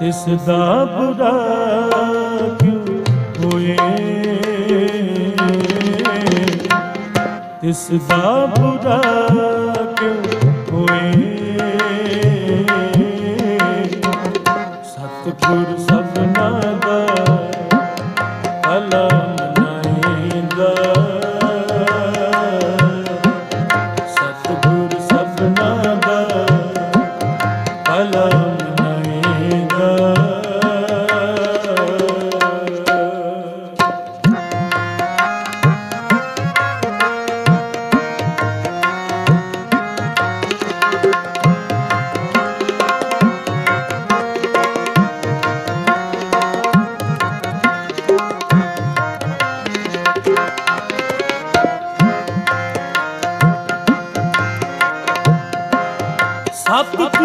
ਤਿਸ ਦਾ ਬੁਰਾ ਕਿਉ ਹੋਏ? ਤਿਸ ਦਾ ਬੁਰਾ up the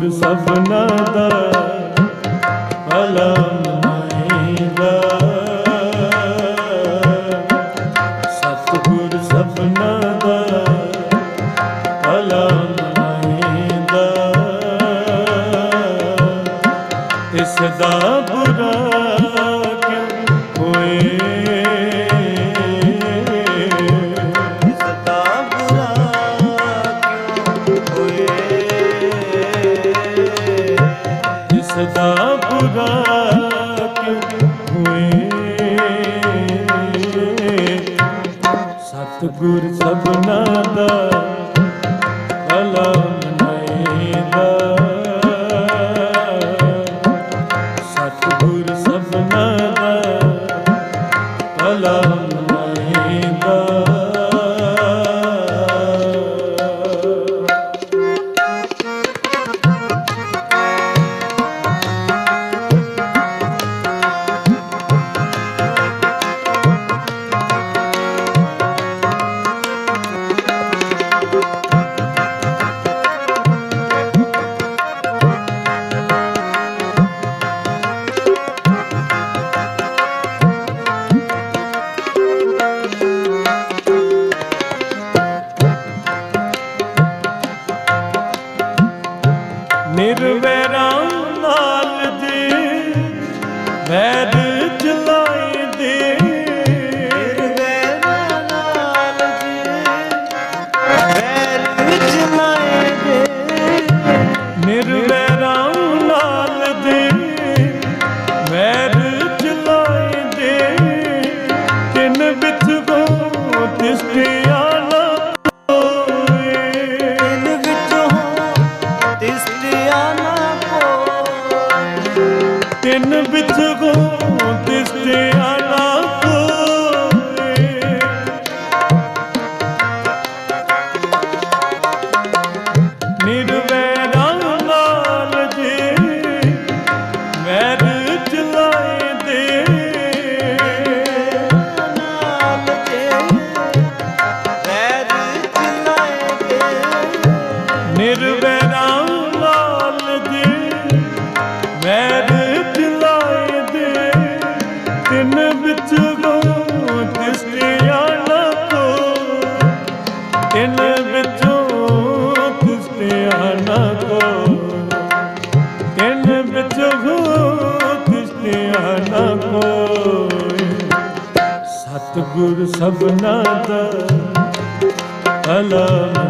ਗੁਰ ਸਭਨਾ ਦਾ ਭਲਾ ਮਨਾਏਗਾ ਸਤਿਗੁਰ ਦਾ ਭਲਾ ਮਨਾਏਗਾ ਇਸ ਦਾ ਸਭਨਾ ਦਾ ਅਲਮ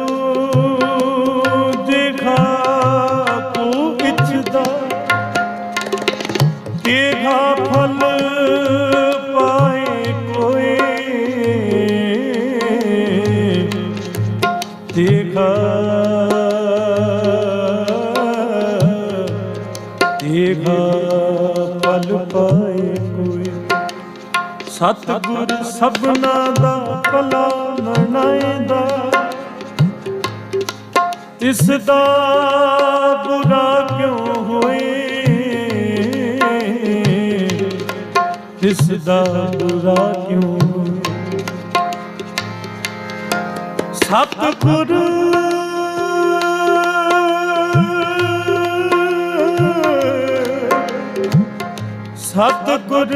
ਸਭਨਾ ਦਾ ਭਲਾ ਮਨਾਏਂਦਾ। ਇਸ ਦਾ ਬੁਰਾ ਕਿਉਂ ਹੋਏ? ਇਸ ਦਾ ਬੁਰਾ ਕਿਉਂ ਸਤਿਗੁਰ ਸਤਿਗੁਰ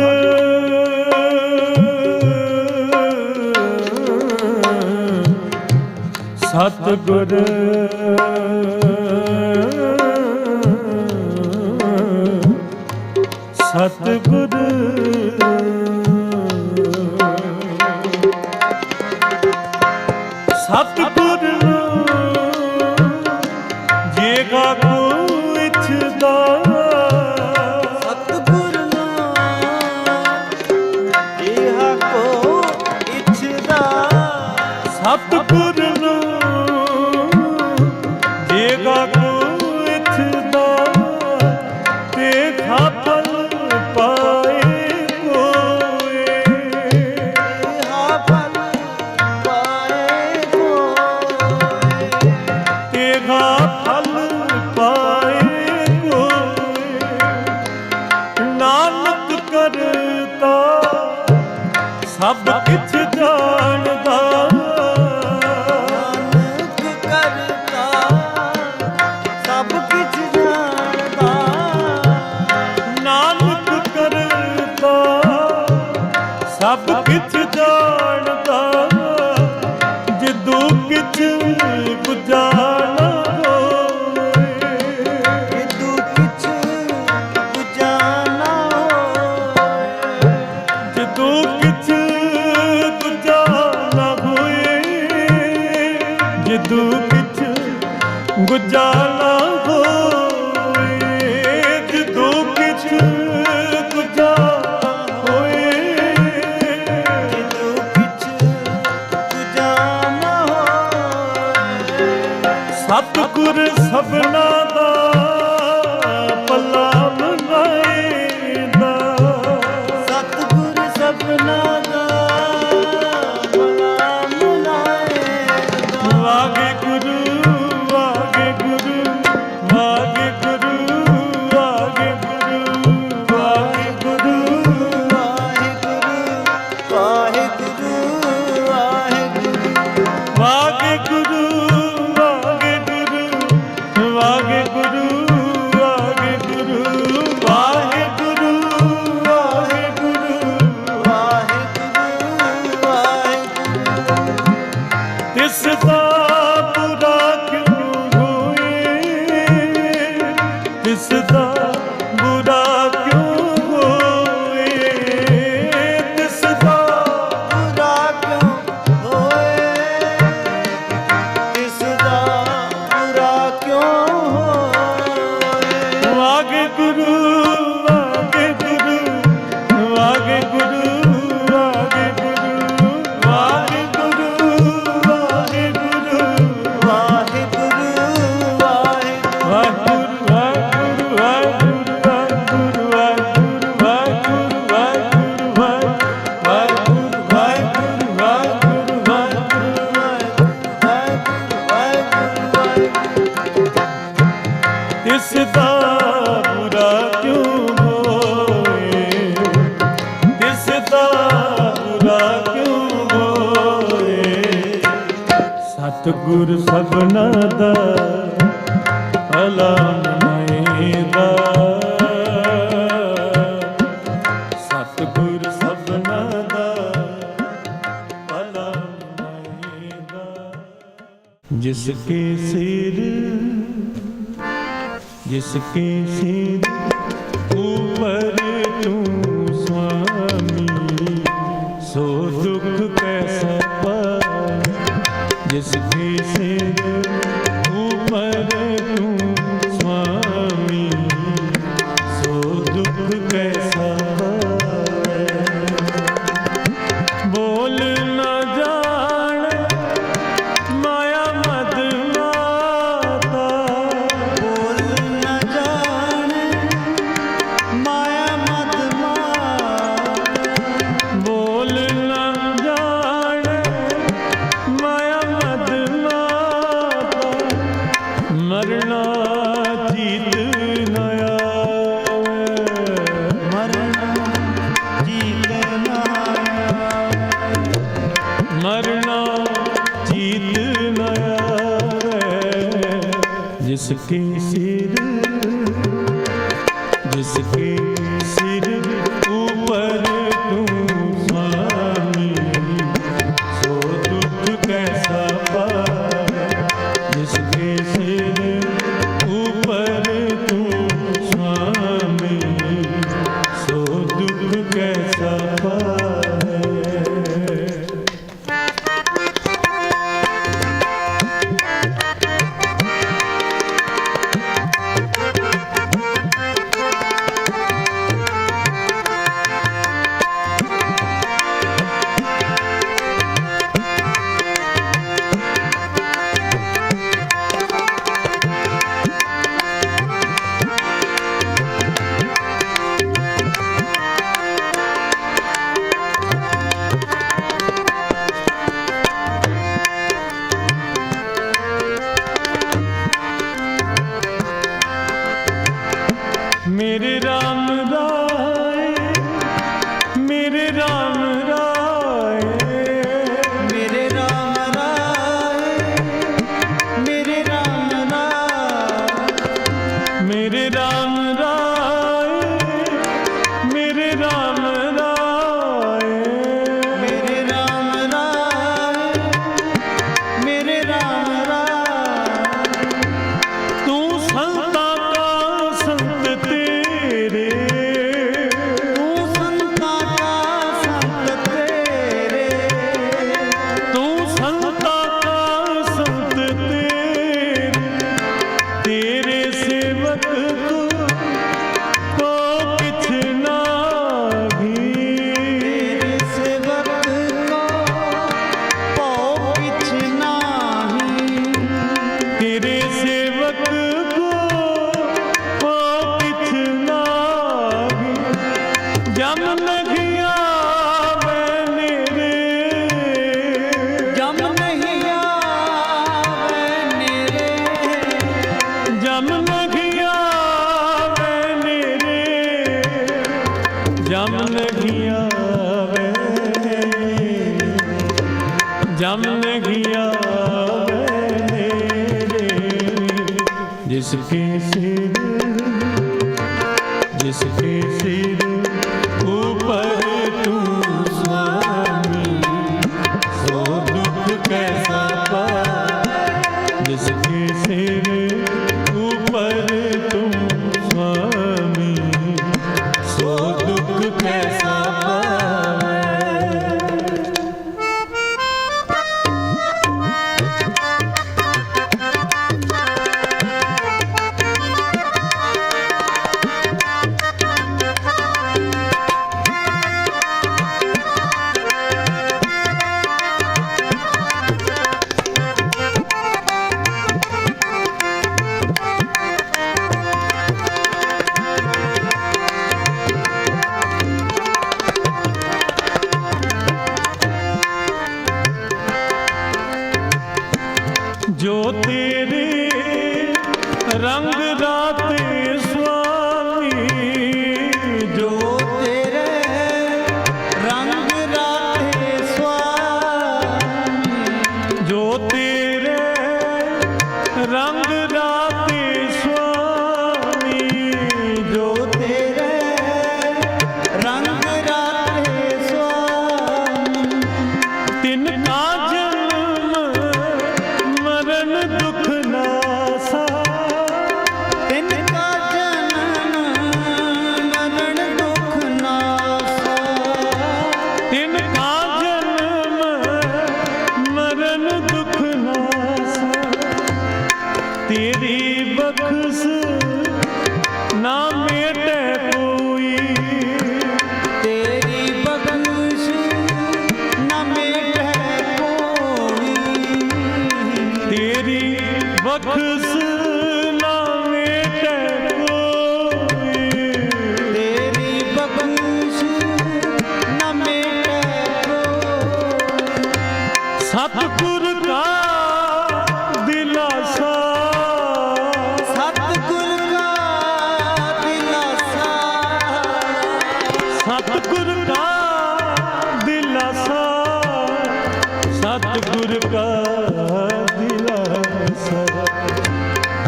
ਸਤਗੁਰ। ਸਤਗੁਰ। ਤੂੰ ਕਿਛ ਗੁਜਾਲਾ ਹੋਏ ਜਦੋਂ ਕਿਛ ਗੁਜਾ ਹੋਏ। ਜਦੋਂ ਕਿਛ ਗੁਜਾ ਨਾ ਹੋਏ। ਸਤਿਗੁਰ ਸਭਨਾ सो दुख कैसा पा जिस भी से जिसके सिर जिसके ਜਮ ਗਿਆ ਮੇਰੇ ਜਿਸ ਕੇ ਸਿਰ ਜਿਸ ਕੇ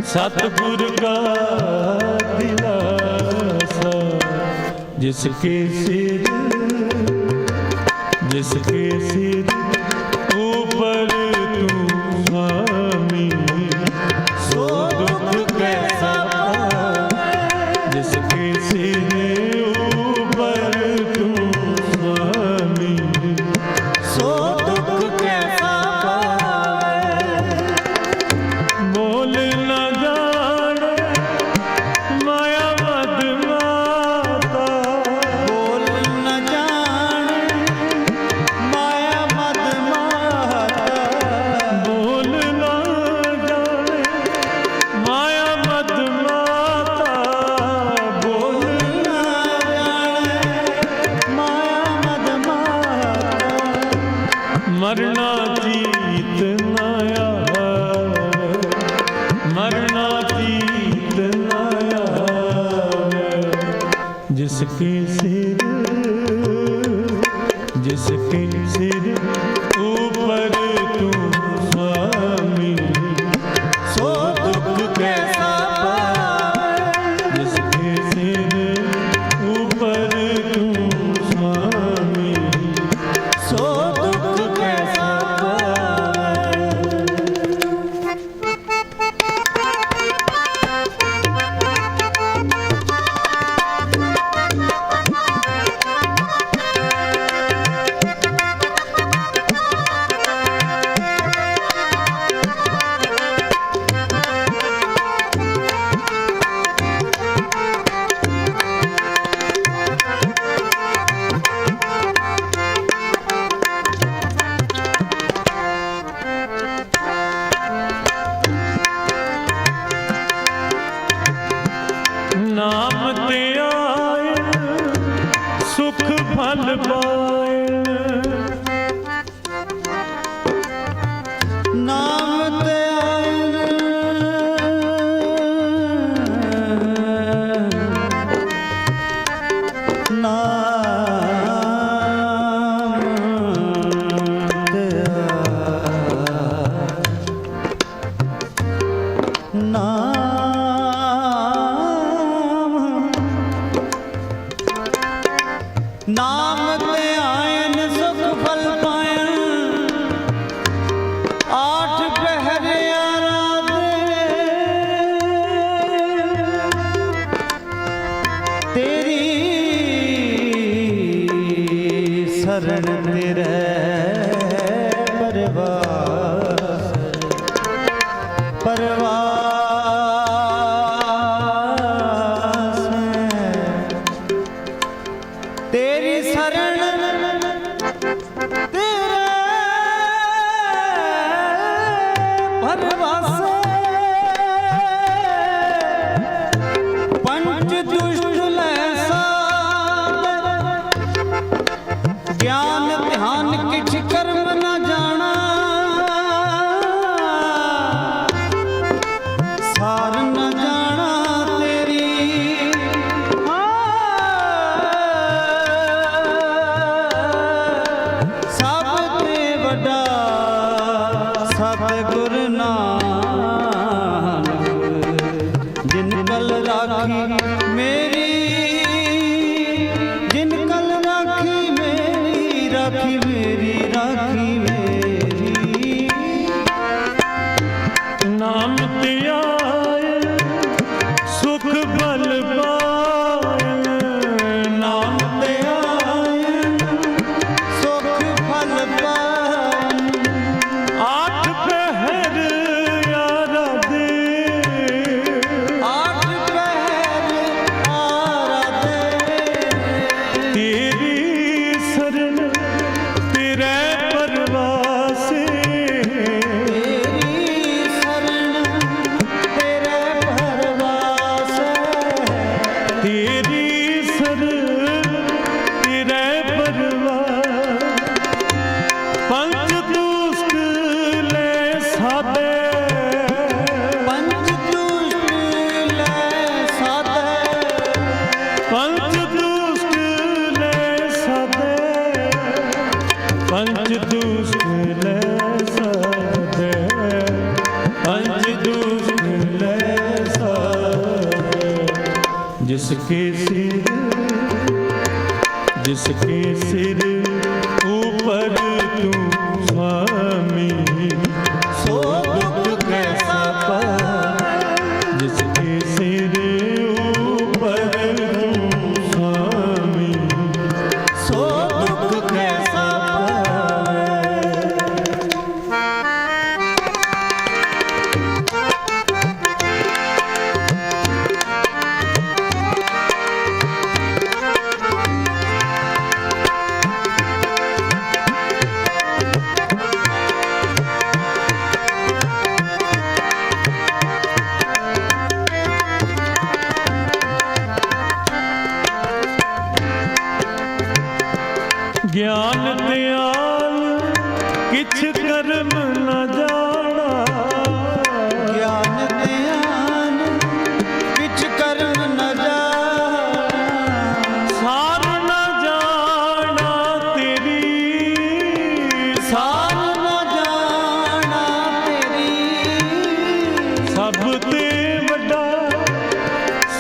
ਸਤਿਗੁਰ ਕਾ ਦਿਲਾਸਾ ਜਿਸਕੇ ਸਿਰ ਜਿਸਕੇ ਸਿਰ ਰਾਖੀ ਮੇਰੀ ਰਾਖੀ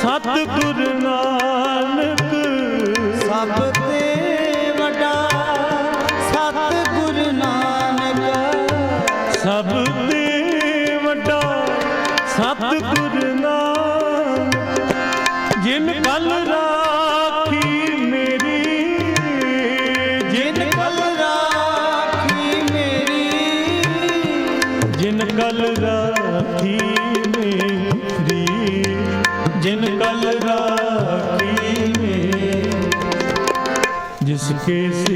ਸਤਿਗੁਰ ਨਾਨਕ ਸਭ ਤੇ que